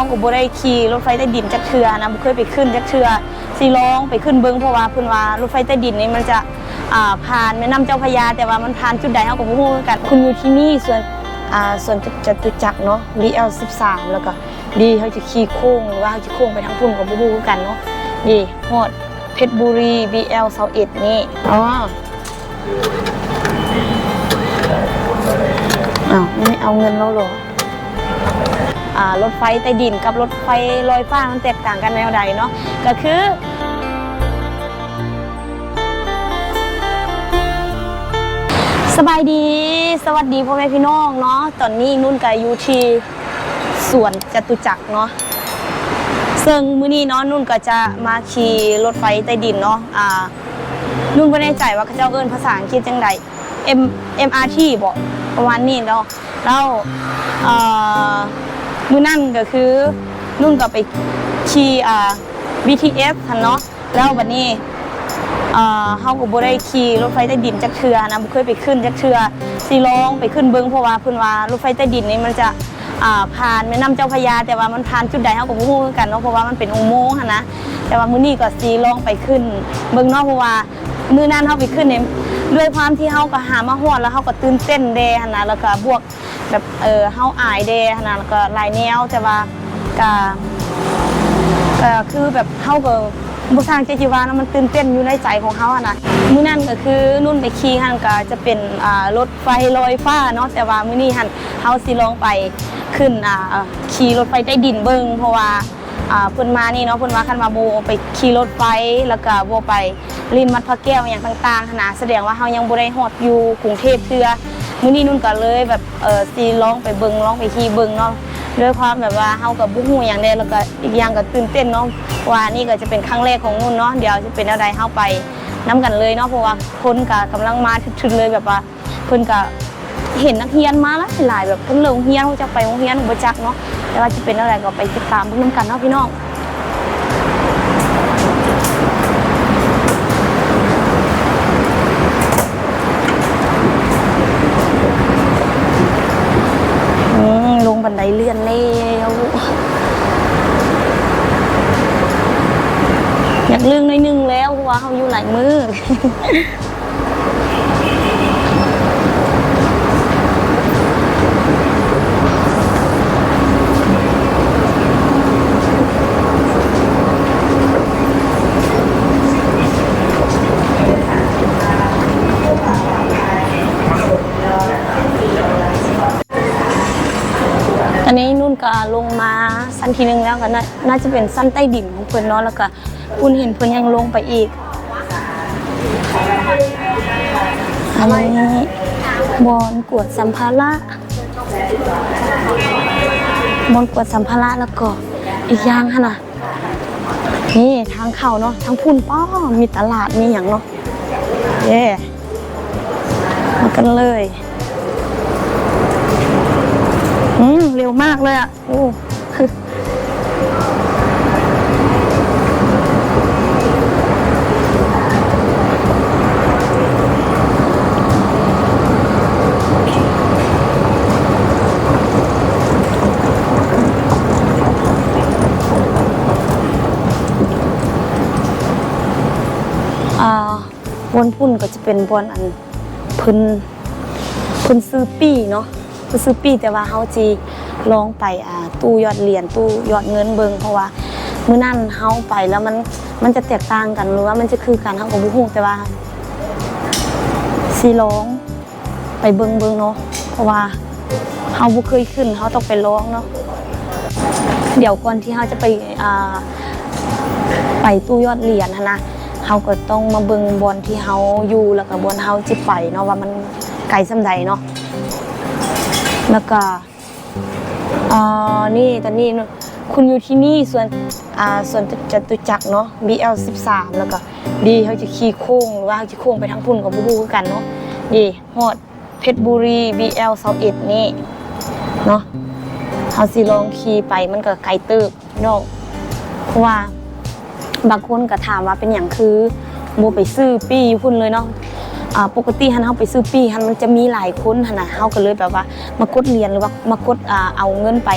าก็บ่ได้ขี่รถไฟใต้ดินจักเทือนะบ่เคยไปขึ้นจักเทือสิลองไปขึ้นเบิ่งเพราะว่าเพิ่นว่ารถไฟใต้ดินนี่มันจะอ่าผ่านแม่น้ำเจ้าพระยา แต่ว่ามันผ่านจุดใดเฮาก็บ่ฮู้คือกันคุณอยู่ที่นี่ส่วนอ่าส่วนจตุจักรเนาะ BL13 แล้วก็ดีเขาจะขี่โค้งหรือว่าเขาจะโค้งไปทางพุ่นก็บ่ฮู้คือกันเนาะดีฮอดเพชรบุรี BL21 นี่อ๋ออ้าวไม่เอาเงินแล้วหรอ รถไฟใต้ดินกับรถไฟลอยฟ้ามันแตกต่างกันแนวใดเนาะก็คือสบายดี สวัสดีพ่อแม่พี่น้องเนาะตอนนี้นุ่นกับอยู่ที่สวนจตุจักรเนาะซึ่งมื้อนี้เนาะนุ่นก็จะมาขี่รถไฟใต้ดินเนาะอ่านุ่นไม่แน่ใจว่าเขาเจ้าเอิ้นภาษาอังกฤษจังใด M MRT บอกประมาณนี้เนาะแล้วเอ่อ มือนั่นก็คือนุ่นก็ไปขี่อ่า BTS ทันเนาะแล้ววันนี้อ่อเฮาก็บ่ได้ขี่รถไฟใต้ดินจักเทือนะบ่เคยไปขึ้นจักเทือสิลองไปขึ้นเบิ่งเพราะว่าเพิ่นว่ารถไฟใต้ดินนี่มันจะอ่าผ่านแม่น้ำเจ้าพระยา แต่ว่ามันผ่านจุดใดเฮาก็บ่ฮู้คือกันเนาะเพราะว่ามันเป็นอุโมงค์หันนะแต่ว่ามื้อนี้ก็สิลองไปขึ้น เบิ่งเนาะเพราะว่ามื้อนั้นเฮาไปขึ้นเนี่ยด้วยความที่เฮาก็หามาฮอดแล้วเฮาก็ตื่นเต้นเด้หันนะแล้วก็บวก แบบเออเฮาอายเด้หันนะแล้วก็หลายแนวแต่ว่าก็ก็คือแบบเขาก็บุสร้างเจจิวานะมันตื่นเต้นอยู่ในใจของเขาอะนะมื้อนั้นก็คือนุ่นไปขี่หันก็จะเป็นอ่ารถไฟลอยฟ้าเนาะแต่ว่ามื้อนี้หันเฮาสิลองไปขึ้นอ่าขี่รถไฟใต้ดินเบิ่งเพราะว่าอ่าเพิ่นมานี่เนาะเพิ่นว่าคันมาโบไปขี่รถไฟแล้วก็บ่ไปลินมัดพระแก้วอย่างต่างๆหันนะแสดงว่าเฮายังบ่ได้ฮอดอยู่กรุงเทพเทื่อ มื้อนี้นุ่นก็เลยแบบเออสิลองไปเบิ่งลองไปขี่เบิงเนาะด้วยความแบบว่าเฮากับบุ้งหูอย่างใดแล้วก็อีกอย่างก็ตื่นเต้นเนาะว่านี่ก็จะเป็นครั้งแรกของนุ่นเนาะเดี๋ยวจะเป็นอะไรเฮาไปน้กันเลยเนาะเพราะว่าคนก็กำลังมาถึงๆเลยแบบว่าเพิ่นก็เห็นนักเรียนมาแล้วหลายแบบเพิ่นเลิกโรงเรียนเขาจะไปโรงเรียนบ่จักเนาะแต่ว่าจะเป็นอะไรก็ไปติดตามเพิ่นนำกันเนาะพี่น้อง เพราะว่าเขาอยู่หลายมือตอนนี้นุ่นก็ลงมาสั้นทีนึงแล้วก็น่าน่าจะเป็นสั้นใต้ดินของเพื่อนเนาะแล้วก็คุณเห็นเพื่อนยังลงไปอีก อันนี้บอลกวดสัมภาระบอลกวดสัมภาระแล้วก็อีกอย่างค่ะนะนี่ทางเข้าเนาะทางพุ่นป้อมีตลาดมีอย่างเนาะเย่มากันเลยอืมเร็วมากเลยอะโอ้ บอนพุ่นก็จะเป็นบอนอันพื้นพื้นซื้อปี้เนาะพื้นซื้อปี้แต่ว่าเฮาจีลองไปอ่าตู้ยอดเหรียญตู้ยอดเงินเบิงเพราะว่ามื้อนั้นเฮาไปแล้วมันมันจะแตกต่างกันหรือว่ามันจะคือกันเฮาก็บ่ฮู้แต่ว่าสิลองไปเบิงเบิงเนาะเพราะว่าเฮาบ่เคยขึ้นเฮาต้องไปลองเนาะเดี๋ยวก่อนที่เฮาจะไปอ่าไปตู้ยอดเหรียญนะ เฮาก็ต้องมาเบิ่งบอลที่เฮาอยู่แล้วก็บอลเฮาจิไปเนาะว่ามันไกลส่ำใดเนาะแล้วก็อ่านี่ตอนนี้คุณอยู่ที่นี่ส่วนอ่าส่วนจตุจักรเนาะ BL13 แล้วก็ดีเขาจะขี่โค้งหรือว่าเขาจะโค้งไปทางพุ่นกับบูฮูคือกันเนาะดีฮอดเพชรบุรี BL21 นี่เนาะเฮาสิลองขี่ไปมันก็ไกลตึกเนาะเพราะว่า บางคนก็ถามว่าเป็นอย่างคือโมไปซื้อปี้อยู่พุ่นเลยเนาะปกติฮันเฮาไปซื้อปี้ฮันมันจะมีหลายคนหันนะเฮาก็เลยแบบว่ามากดเรียนหรือว่ามากดเอาเงินไป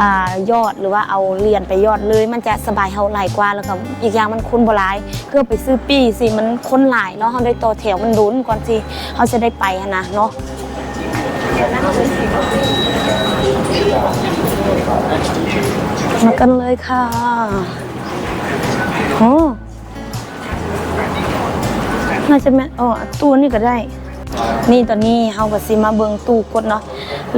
อยอดหรือว่าเอาเหรียญไปยอดเลย มันจะสบายเฮาหลายกว่าแล้วก็อีกอย่างมันคนบ่หลายเพื่อไปซื้อปีสิมันคนหลายเนาะเฮาได้ต่อแถวมันดุนก่อนสิเฮาจะได้ไปหั้นนะเนาะมากันเลยค่ะ โอ้น่าจะแม่อ๋อตู้นี่ก็ได้ นี่ตอนนี้เฮาก็สิมาเบิงตู้กดเนาะ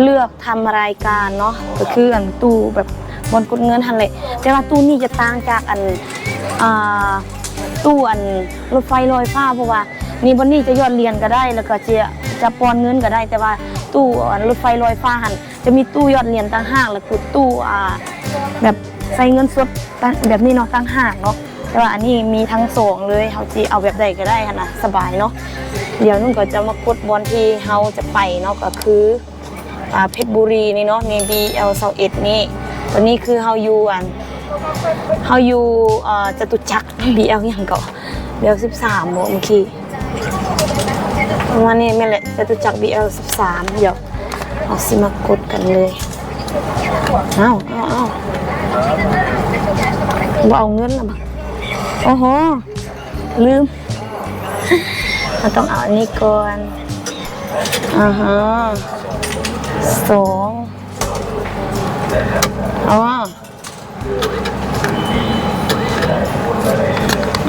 เลือกทำรายการเนาะ ก็คืออันตู้แบบบนกดเงินหันแหละแต่ว่าตู้นี้จะต่างจากอันอ่าตู้อันรถไฟลอยฟ้าเพราะว่า นี่บนนี้จะยอดเหรียญก็ได้ แล้วก็จะจะปอนเงินก็ได้ แต่ว่าตู้อันรถไฟลอยฟ้าหันจะมีตู้ยอดเหรียญต่างหากแล้วคือตู้อ่าแบบใส่เงินสดแบบนี้เนาะต่างหากเนาะ แต่ว่าอันนี้มีทั้งสองเลยเฮาสิเอาแบบใดก็ได้หั่นนะสบายเนาะเดี๋ยวนุ่นก็จะมากดบอลที่เฮาจะไปเนาะก็คือเพชรบุรีนี่เนาะใน BL 21นี่ตอนนี้คือเฮาอยู่อันเฮาอยู่จตุจักร BL หยังก็ BL 13บ่เมื่อกี้ประมาณนี้แม่แหละจตุจักร BL 13เดี๋ยวเอาสิมากดกันเลยเอาเอาเอาบ่เอาเงินละบัก โอ้โห ลืม เราต้องเอาอันนี้ก่อนอ่าฮะสองอ๋อ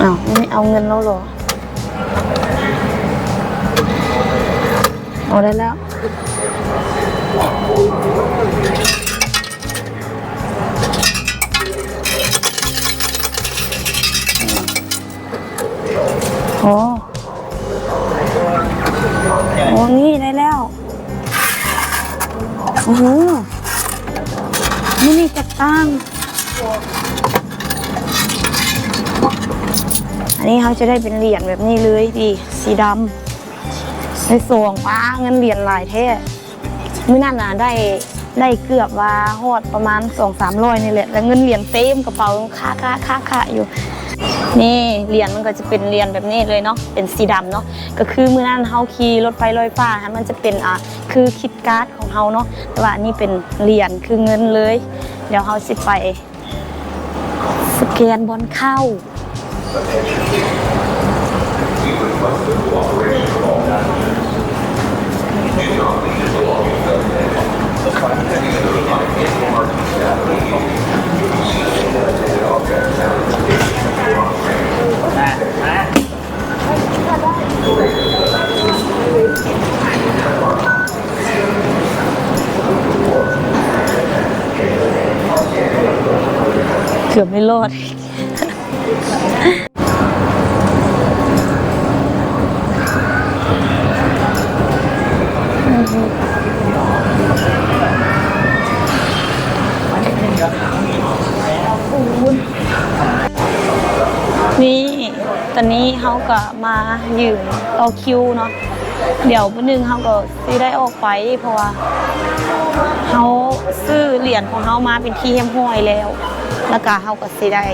อ้าวไม่เอาเงินแล้วเหรอเอาได้แล้ว อ้โอ้นี่ได้แล้วโอ้โหนี่นี่จัดตั้งอันนี้เขาจะได้เป็นเหรียญแบบนี้เลยดีสีดำได้สวงป้าเงินเหรียญหลายแท้มื่อนั้นน่ะได้ได้เกือบว่าฮอดประมาณสองสามร้อยนี่แหละแล้วเงินเหรียญเต็มกระเป๋าค่าค่าค่าค่าอยู่ นี่เหรียญมันก็จะเป็นเหรียญแบบนี้เลยเนาะเป็นสีดำเนาะก็คือมื้อนั้นเฮาขี่รถไฟลอยฟ้าฮะมันจะเป็นอะคือคิดการ์ดของเฮาเนาะแต่ว่าอันนี้เป็นเหรียญคือเงินเลย เดี๋ยวเฮาสิไปสแกนบอลเข้า อด นี่ ตอนนี้เขาก็มายืนต่อคิวเนาะ เดี๋ยววันหนึงเขาก็สิได้ออกไปเพราะว่าเขาซื้อเหรียญของเขามาเป็นที่เฮียมห้อยแล้ว แล้วก็เขาก็สิได้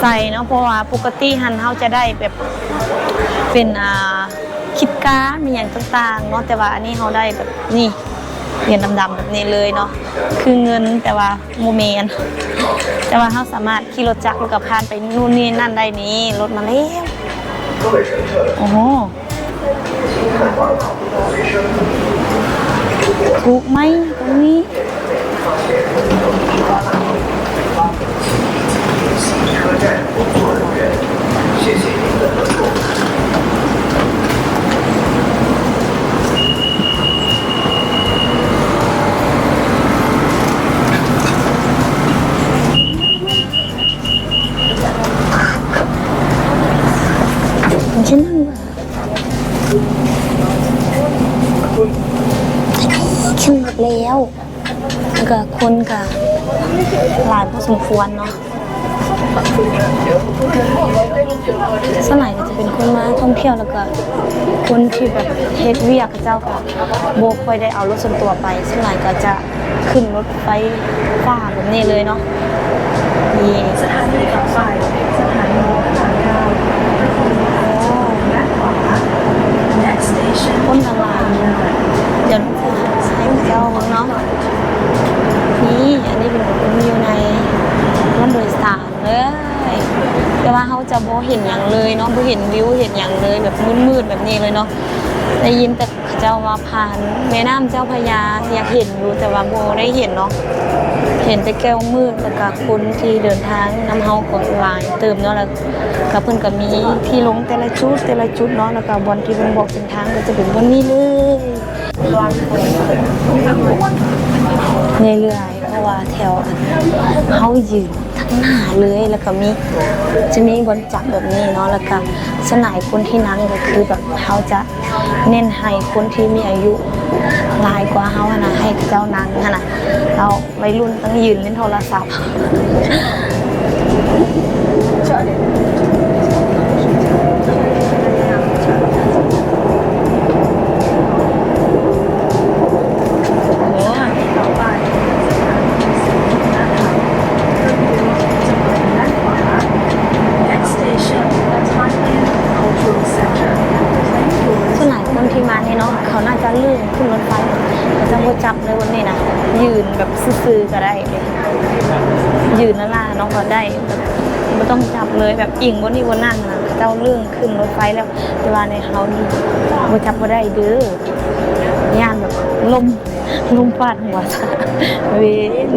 ใส่เนาะเพราะว่าปกติหันเขาจะได้แบบเป็นอ่าคิดการมีอย่างต่างๆเนาะแต่ว่าอันนี้เขาได้แบบนี่เหรียญดำๆแบบนี้เลยเนาะคือเงินแต่ว่าโมเมนแต่ว่าเขาสามารถขี่รถจักรก็ผ่านไปนู่นนี่นั่นได้นี้รถมาแล้วโอ้โหถูกไหมตรงนี้ ฉันนั่งว่าขึ้นรถแล้วแล้วก็คนก็หลายพอสมควรเนาะสมัยก็จะเป็นคนมาท่องเที่ยวแล้วก็คน ที่แบบเฮ็ดเวียกับเจ้าก็โบค่อยได้เอารถส่วนตัวไปสมัยก็จะขึ้นรถไฟฟ้าแบบนี้เลยเนาะนี่สถานีต่อไปสถานีทางข้าว คนตลาดเดี๋ยวใช้เจ้าของเนาะ นี่อันนี้เป็นคนอยู่ในรถโดยสารเลยแต่ว่าเขาจะบ่เห็นอย่างเลยเนาะบ่เห็นวิวเห็นอย่างเลยแบบมืดๆแบบนี้เลยเนาะได้ยินแต่เขาเจ้าว่าผ่านแม่น้ำเจ้าพระยาอยากเห็นอยู่แต่ว่าบ่ได้เห็นเนาะเห็นแต่แก้วมืดแล้วก็คนที่เดินทางนำเฮาก็หลายเติมเนาะแล้วก็เพิ่นก็มีที่ลงแต่ละจุดแต่ละจุดเนาะแล้วก็บอนที่เพิ่นบอกเส้นทางก็จะเป็นบนนี้เลยในเรื่อยเพราะว่าแถวเฮายืนทั้งหน้าเลยแล้วก็มีจะมีบนจับแบบนี้เนาะแล้วก็สนายคนที่นั่งก็คือแบบเฮาจะ เน้นให้คนที่มีอายุหลายกว่าเฮาอะนะให้เจ้านั่งอะนะเราวัยรุ่นต้องยืนเล่นโทรศัพท์ อิงบนนี้บนนั่นนะเจ้าเรื่องขึ้นรถไฟแล้วเวลาในเฮานี่โมจับบ่ได้เด้อย่านแบบลมลมฟาดหัวเวน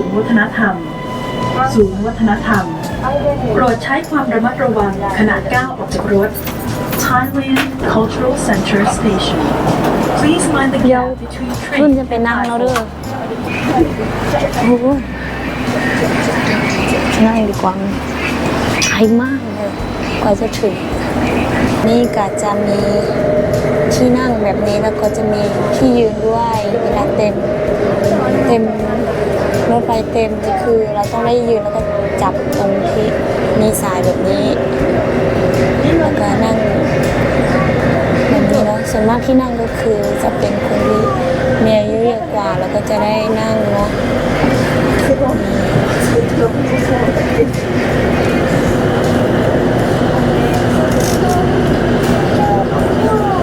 ศูนย์วัฒนธรรม ศูนย์วัฒนธรรม โปรดใช้ความระมัดระวังขณะก้าวออกจากรถ Thailand Cultural Center Station. Please mind the gap between รุ่น trains จะไป and นั่งแล้วเด้อ platforms. โอ้โหนั่งดีกว่าไกลมากเลยกว่าจะถึง นี่ก็จะมีที่นั่งแบบนี้แล้วก็จะมีที่ยืนด้วยเวลาเต็มเต็ม รถไฟเต็มนี่คือเราต้องได้ยืนแล้วก็จับตรงที่มีสายแบบนี้ แล้วก็นั่งแบบนี้เนาะส่วนมากที่นั่งก็คือจะเป็นคนที่มีอายุเยอะกว่าแล้วก็จะได้นั่งเนาะ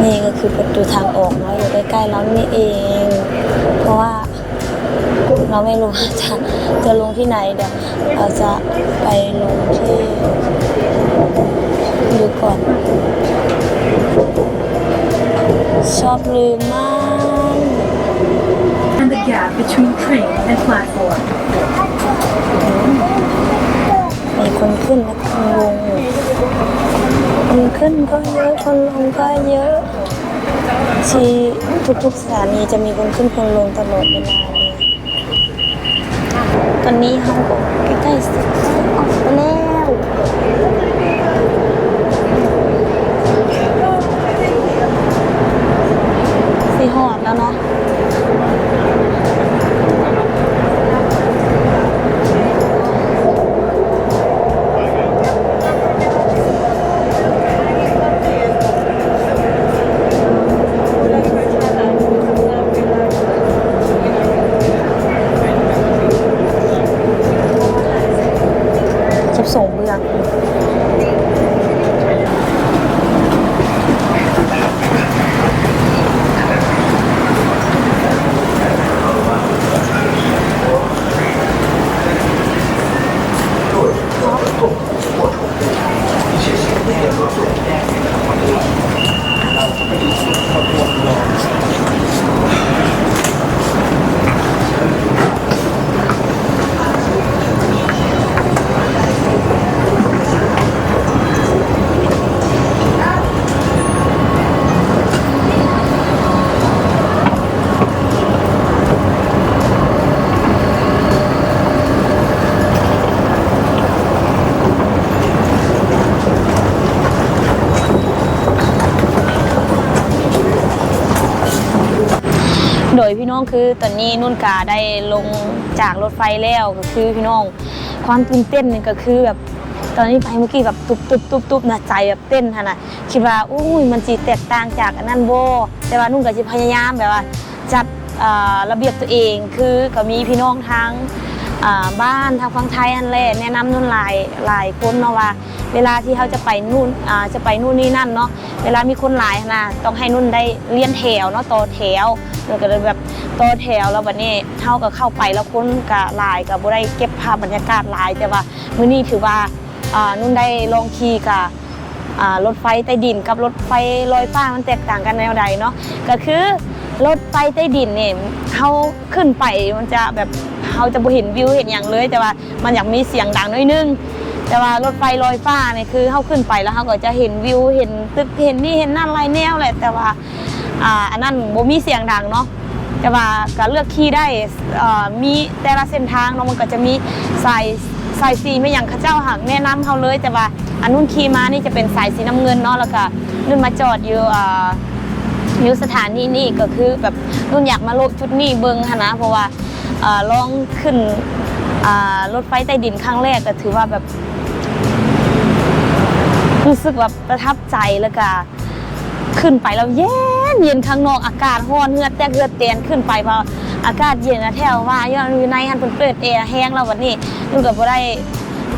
นี่ก็คือประตูทางออกเนาะอยู่ใกล้ๆเรานี่เอง เพราะว่า เราไม่รู้ว่าจะจะลงที่ไหนเดี๋ยวเราจะไปลงที่ดูก่อน ชอบลืมมาก And the gap between train and platform. มีคนขึ้นและคนลงคนขึ้นก็เยอะคนลงก็เยอะ ที่ทุกๆสถานีจะมีคนขึ้นคนลงตลอดเวลา อนนี้เขาก็ใกล้ๆสิออกไปแล้วสีหอดแล้วเนาะจะ โดยพี่น้องคือตอนนี้นุ่นกาได้ลงจากรถไฟแล้วก็คือพี่น้องความตื่นเต้นนี่ก็คือแบบตอนนี้ไปเมื่อกี้แบบตุบตุบตุบตุบนะใจแบบเต้นฮะนะคิดว่าอุ้ยมันจีแตกต่างจากอันนั้นโบแต่ว่านุ่นก็จะพยายามแบบว่าจัดอ่าระเบียบตัวเองคือก็มีพี่น้องทั้ง บ้านทางฝั่งไทยอันแรกแนะนำนุ่นหลายหลายคนเนาะว่า เวลาที่เขาจะไปนู่นจะไปนู่นนี่นั่นเนาะเวลามีคนหลายนะต้องให้นุ่นได้เลียนแถวเนาะต่อแถวแล้วก็เลยแบบต่อแถวแล้ววันนี้เท่ากับเข้าไปแล้วคนกับหลายกับบ่ได้เก็บภาพบรรยากาศหลายแต่ว่ามื้อนี้ถือว่านุ่นได้ลองขี่กับรถไฟใต้ดินกับรถไฟลอยฟ้ามันแตกต่างกันแนวใดเนาะก็คือ รถไฟใต้ดินเนี่ยเขาขึ้นไปมันจะแบบเขาจะบ่เห็นวิวเห็นอย่างเลย แต่ว่ามันอยากมีเสียงดังน้อยนึง แต่ว่ารถไฟลอยฟ้าเนี่ยคือเขาขึ้นไปแล้วเขาก็จะเห็นวิวเห็นตึกเห็นนี่เห็นนั่นอะไรแนวแหละแต่ว่าอ่าอันนั้นบ่มีเสียงดังเนาะแต่ว่าก็เลือกขี่ได้มีแต่ละเส้นทางเนาะมันก็จะมีสายสายสีไม่อย่างข้าเจ้าหักแนะนำเขาเลย แต่ว่าอันนู้นขี่มานี่จะเป็นสายสีน้ำเงินเนาะแล้วก็นุ่นมาจอดอยู่ อยู่สถานีนี่ก็คือแบบนุ่นอยากมาโลดจุดนี้เบิงหั้นนะเพราะว่าอ่าลองขึ้นรถไฟใต้ดินครั้งแรกก็ถือว่าแบบรู้สึกแบบประทับใจแล้วก็ขึ้นไปแล้วเย็นเย็นข้างนอกอากาศร้อนเหือดแตกเหือดเตียนขึ้นไปพออากาศเย็นนะแถวว่าย้อนอยู่ในหันเพิ่นเปิดแอร์แห้งแล้ววันนี้นุ่นก็บ่ได้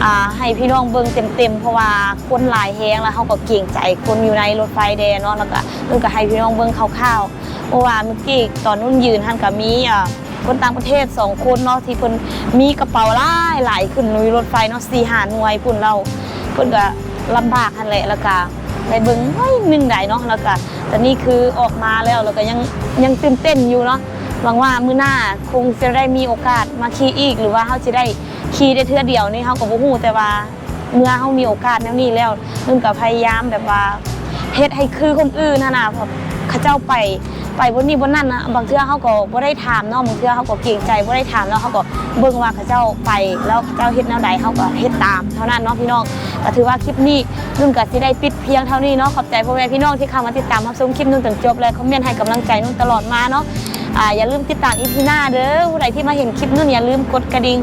อ่าให้พี่น้องเบิ่งเต็มๆเพราะว่าคนหลายแหงแล้วเขาก็เกรงใจคนอยู่ในรถไฟแดงเนาะแล้วก็นุ่นก็ให้พี่น้องเบิ่งคร่าวๆเพราะว่าเมื่อกี้ตอนนุ่นยืนหันก็มีอ่าคนต่างประเทศสองคนเนาะที่เพิ่นมีกระเป๋าหลายหลายขึ้นในรถไฟเนาะ4 5หาน่วยพุ่นเราเพิ่นก็ลำบากหันแหละแล้วก็ได้เบิ่งเฮ้ยหนึ่งได้เนาะแล้วก็แต่นี่คือออกมาแล้วแล้วก็ยังยังตื่นเต้นอยู่เนาะ หวังว่ามื้อหน้าคงจะได้มีโอกาสมาขี่อีก หรือว่าเฮาจะได้ขี่ได้เทื่อเดียวนี่เฮาก็บ่ฮู้แต่ว่าเมื่อเฮามีโอกาสแนวนี้แล้วนุ่นก็พยายามแบบว่าเฮ็ดให้คือคนอื่นนั่นน่ะแบบเขาเจ้าไปไปบนนี้บนนั่นนะบางเทื่อเขาก็บ่ได้ถามเนาะบางเทื่อเขาก็เกรงใจบ่ได้ถามแล้วเขาก็เบิ่งว่าเขาเจ้าไป แล้วเขาเจ้าเฮ็ดแนวใดเขาก็เฮ็ดตามเท่านั้นเนาะพี่น้องก็ถือว่าคลิปนี้นุ่นก็สิได้ปิดเพียงเท่านี้เนาะขอบใจพ่อแม่พี่น้องที่เข้ามาติดตามรับชมคลิปนุ่นจนจบเลยคอมเมนต์ให้กำลังใจนุ่นตลอดมาเนาะ อ่าอย่าลืมติดตามอีพีหน้าเด้อผู้ใดที่มาเห็นคลิปนุ่นอย่าลืมกดกระดิ่ง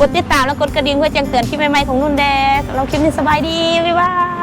กดติดตามแล้วกดกระดิ่งเพื่อแจ้งเตือนคลิปใหม่ๆของนุ่นแดสเราคลิปนี้สบายดีบ๊ายบาย